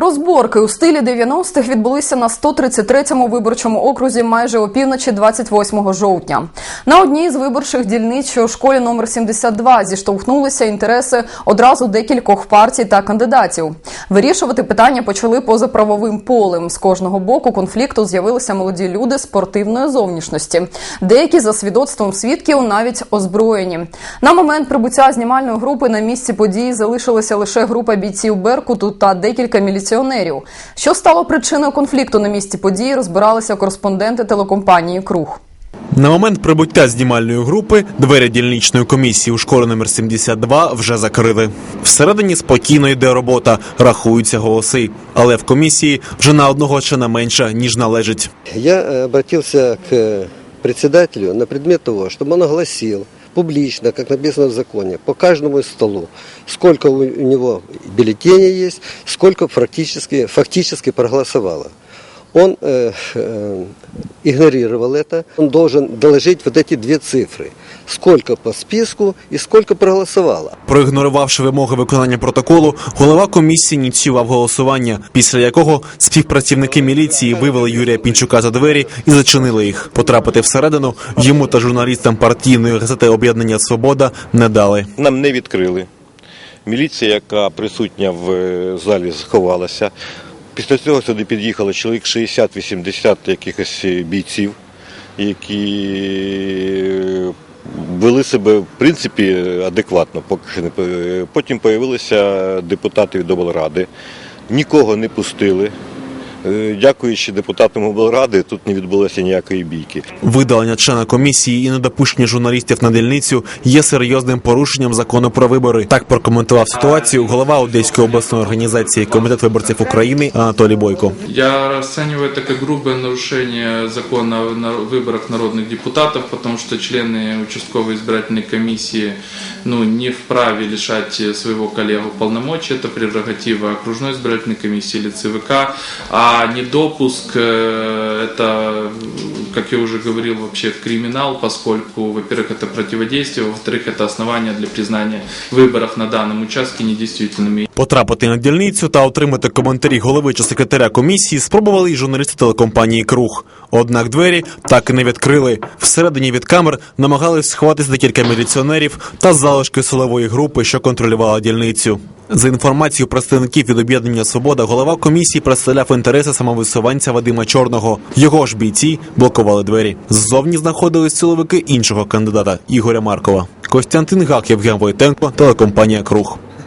Розборки у стилі 90-х відбулися на 133-му виборчому окрузі майже опівночі 28 жовтня. На одній з виборчих дільниць, у школі номер 72 зіштовхнулися інтереси одразу декількох партій та кандидатів. Вирішувати питання почали поза правовим полем. З кожного боку конфлікту з'явилися молоді люди спортивної зовнішності. Деякі за свідоцтвом свідків навіть озброєні. На момент прибуття знімальної групи на місці події залишилася лише група бійців Беркуту та декілька міліціонерів. Що стало причиною конфлікту на місці події, розбиралися кореспонденти телекомпанії Круг. На момент прибуття знімальної групи двері дільничної комісії у школі номер 72 вже закрили. Всередині спокійно йде робота, рахуються голоси. Але в комісії вже на одного члена менше, ніж належить. Я э, обратился к э, председателю на предмет того, чтобы он огласил публично, как написано в законе, по каждому столу, сколько у у него бюллетеней есть, сколько фактически, фактически проголосовало. Он э, э, игнорировал это. Он должен доложить вот эти две цифры. Сколько по списку и сколько проголосовало. Проігнорувавши вимоги виконання протоколу, голова комісії ініціював голосування, після якого співпрацівники міліції вивели Юрія Пінчука за двері і зачинили їх. Потрапити всередину йому та журналістам партійної газети Об'єднання Свобода не дали. Нам не відкрили. Міліція, яка присутня в е, залі, сховалася. Після цього сюди під'їхало чоловік 60-80 якихось е, бійців, які вели себе в принципі адекватно. Поки що не Потім появилися депутати від облради, нікого не пустили. Е, Дякуючи депутатам облради, тут не відбулося ніякої бійки. Видалення члена комісії і недопущення журналістів на дільницю є серйозним порушенням закону про вибори. Так прокоментував ситуацію голова Одеської обласної організації Комітет виборців України Анатолій Бойко. Я расцениваю это как грубое нарушение закона о на- выборах народных депутатов, потому что члены участковой избирательной комиссии ну, не вправе лишать своего коллегу полномочий, это прерогатива окружной избирательной комиссии или ЦВК, а недопуск э, это, как я уже говорил, вообще криминал, поскольку, во-первых, это противодействие, во-вторых, это основание для признания выборов на данном участке недействительными. Потрапити на дільницю та отримати коментарі голови чи секретаря комісії спробували й журналісти телекомпанії Круг. Однак двері так і не відкрили. Всередині від камер намагались сховатися декілька міліціонерів та залишки силової групи, що контролювала дільницю. За інформацією представників від об'єднання Свобода, голова комісії представляв інтереси самовисуванця Вадима Чорного. Його ж бійці блокували двері. Ззовні знаходились силовики іншого кандидата Ігоря Маркова. Костянтин Гак, Євген Войтенко, телекомпанія Круг.